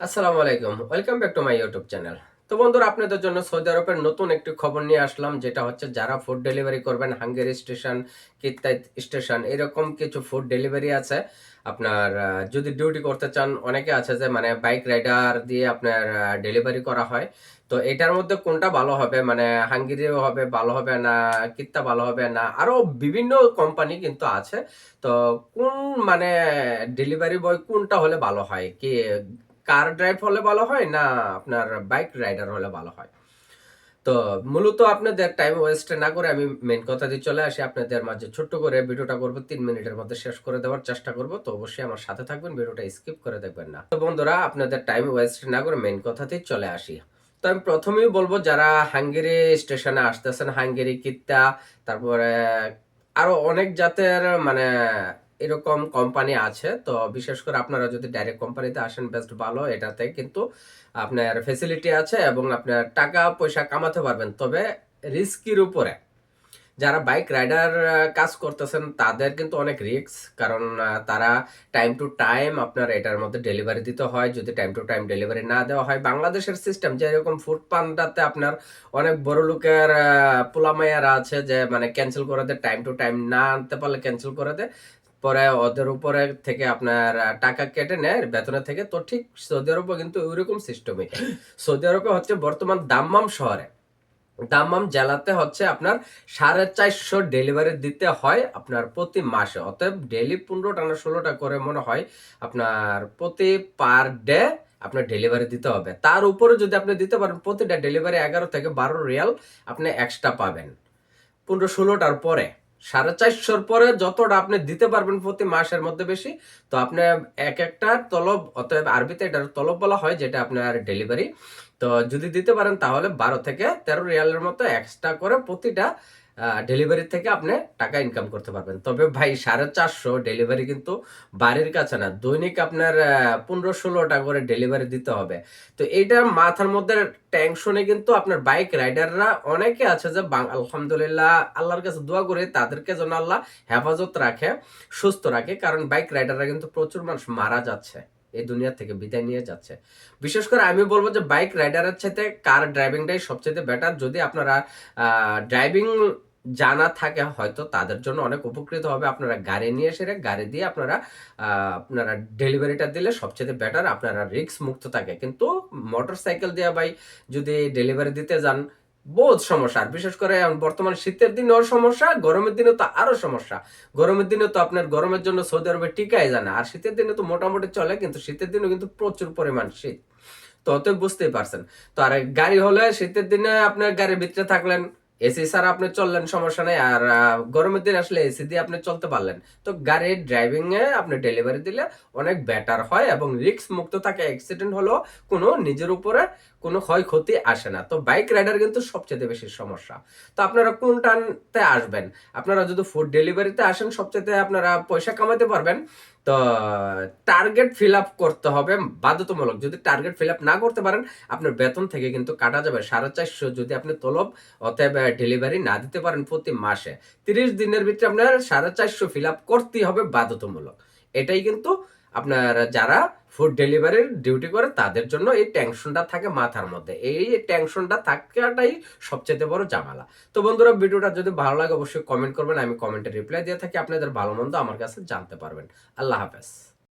আসসালামু আলাইকুম। Welcome back to my YouTube channel তো বন্ধুরা, আপনাদের জন্য সৌদি আরবের নতুন একটি খবর নিয়ে আসলাম, যেটা হচ্ছে যারা ফুড ডেলিভারি করবেন হাঙ্গেরি স্টেশন কিত্তাই স্টেশন এরকম কিছু ফুড ডেলিভারি আছে। আপনার যদি ডিউটি করতে চান, অনেকে আছে যে মানে বাইক রাইডার দিয়ে আপনার ডেলিভারি করা হয়। তো এটার মধ্যে কোনটা ভালো হবে? মানে হাঙ্গেরিও হবে, ভালো হবে না কিত্তা ভালো হবে না? আরও বিভিন্ন কোম্পানি কিন্তু আছে। তো কোন মানে ডেলিভারি বয় কোনটা হলে ভালো হয়? কি কার ড্রাইভ হলে ভালো হয় না আপনার বাইক রাইডার হলে ভালো হয়? তো মূলত আপনাদের টাইম ওয়েস্ট না করে আমি মেন কথা দিয়ে চলে আসি। আপনাদের মাঝে ছোট্ট করে ভিডিওটা করব, তিন মিনিটের মধ্যে শেষ করে দেওয়ার চেষ্টা করব। তো অবশ্যই আমার সাথে থাকবেন, ভিডিওটা স্কিপ করে দেখবেন না। তো বন্ধুরা, আপনাদের টাইম ওয়েস্ট না করে মেন কথাতেই চলে আসি। তো আমি প্রথমেই বলব, যারা হাঙ্গেরি স্টেশনে আসতেছেন, হাঙ্গেরি কিত্তা, তারপরে আরও অনেক জাতের মানে এরকম কোম্পানি আছে, তো বিশেষ করে আপনারা যদি ডাইরেক্ট কোম্পানিতে আসেন বেস্ট ভালো এটাতে। কিন্তু আপনার ফেসিলিটি আছে এবং আপনার টাকা, পয়সা কামাতে পারবেন। তবে রিস্কির উপরে যারা বাইক রাইডার কাজ করতেছেন, তাদের কিন্তু অনেক রিস্ক কারণ তারা টাইম টু টাইম আপনার এটার মধ্যে ডেলিভারি দিতে হয়। যদি টাইম টু টাইম ডেলিভারি না দেওয়া হয়, বাংলাদেশের সিস্টেম যেরকম ফুড পান্ডাতে আপনার অনেক বড় লোকের পোলামাইয়ারা আছে যে মানে ক্যান্সেল করে দেয় টাইম টু টাইম না আনতে পারলে ক্যান্সেল করে দেয়। পরে ওদের উপরে থেকে আপনার টাকা কেটে নেয় বেতনের থেকে। তো ঠিক সৌদি আরবে কিন্তু ওইরকম সিস্টেমই সৌদি আরবে হচ্ছে বর্তমান দাম্মাম শহরে, দাম্মাম জেলাতে হচ্ছে আপনার সাড়ে চারশো ডেলিভারি দিতে হয় আপনার প্রতি মাসে। অতএব ডেলি পনেরোটা না ষোলোটা করে মনে হয় আপনার প্রতি পার ডে আপনার ডেলিভারি দিতে হবে। তার উপরে যদি আপনি দিতে পারেন, প্রতিটা ডেলিভারি এগারো থেকে বারো রিয়াল আপনি এক্সট্রা পাবেন। পনেরো ষোলোটার পরে। সাড়ে চারশোর পরে যতটা আপনি দিতে পারবেন প্রতি মাসের মধ্যে বেশি, তো আপনি এক একটা তলব, অতএব আরবিতে এটার তলব বলা হয় যেটা আপনার ডেলিভারি তো যদি দিতে পারেন, তাহলে বারো থেকে তেরো রিয়ালের মতো এক্সট্রা করে প্রতিটা ডেলিভারি থেকে আপনি টাকা ইনকাম করতে পারবেন। তবে ভাই, সাড়ে চারশো ডেলিভারি কিন্তু বাড়ির কাছে না। দৈনিক আপনার পনেরো ষোলোটা করে ডেলিভারি দিতে হবে। তো এইটার মাথার মধ্যে টেনশনে কিন্তু আপনার বাইক রাইডাররা অনেকে আছে যে আলহামদুলিল্লাহ, আল্লাহর কাছে দোয়া করে, তাদেরকে যেন আল্লাহ হেফাজত রাখে, সুস্থ রাখে। কারণ বাইক রাইডাররা কিন্তু প্রচুর মানুষ মারা যাচ্ছে। এই দুনিয়া থেকে বিদায় নিয়ে যাচ্ছে। বিশেষ করে আমি বলব যে বাইক রাইডারের সাথে কার ড্রাইভিংটাই সবচেয়ে বেটার যদি আপনারা ড্রাইভিং জানা থাকে হয়তো তাদের জন্য অনেক উপকৃত হবে। আপনারা গাড়ি নিয়ে এসে গাড়ি দিয়ে আপনারা আপনারা ডেলিভারিটা দিলে সবচেয়ে বেটার আপনারা রিস্ক মুক্ত থাকে। কিন্তু মোটর সাইকেল দিয়ে ভাই যদি ডেলিভারি দিতে যান বহুত সমস্যা। আর বিশেষ করে বর্তমান শীতের দিনেও সমস্যা, গরমের দিনে তো আরও সমস্যা। গরমের দিনে তো আপনার গরমের জন্য সৌদি আরবে টিকাই জানা আর শীতের দিনে তো মোটামুটি চলে, কিন্তু শীতের দিনে কিন্তু প্রচুর পরিমাণ শীত। তো অতএব বুঝতেই পারছেন। তো আর গাড়ি হলে শীতের দিনে আপনার গাড়ির ভিতরে থাকলেন এসি ছাড়া আপনি চললেন, সমস্যা নেই। আর গরমের দিন আসলে এসি দিয়ে আপনি চলতে পারলেন। তো গাড়ির ড্রাইভিং এ আপনি ডেলিভারি দিলে অনেক বেটার হয় এবং রিস্ক মুক্ত থাকে অ্যাক্সিডেন্ট হলেও কোনো নিজের উপরে কোনো ক্ষয়ক্ষতি আসে না। তো বাইক রাইডার কিন্তু সবচেয়ে বেশি সমস্যা। তো আপনারা কোনটাতে আসবেন? আপনারা যদি ফুড ডেলিভারিতে আসেন, সবচেয়ে আপনারা পয়সা কামাতে পারবেন। তো টার্গেট ফিল আপ করতে হবে বাধ্যতামূলক। যদি টার্গেট ফিল আপ না করতে পারেন, আপনার বেতন থেকে কিন্তু কাটা যাবে সাড়ে চারশো যদি আপনি তলব অতএব ডেলিভারি না দিতে পারেন প্রতি মাসে। তিরিশ দিনের ভিতরে আপনার সাড়ে চারশো ফিল আপ করতেই হবে বাধ্যতামূলক। এটাই কিন্তু আপনার যারা ফুড ডেলিভারির ডিউটি করে, তাদের জন্য এই টেনশনটা থাকে মাথার মধ্যে। এই টেনশনটা থাকাটাই সবচেয়ে বড় জামালা তো বন্ধুরা, ভিডিওটা যদি ভালো লাগে, অবশ্যই কমেন্ট করবেন। আমি কমেন্টে রিপ্লাই দিয়ে থাকি। আপনাদের ভালো মন্দ আমার কাছে জানতে পারবেন। আল্লাহ হাফেজ।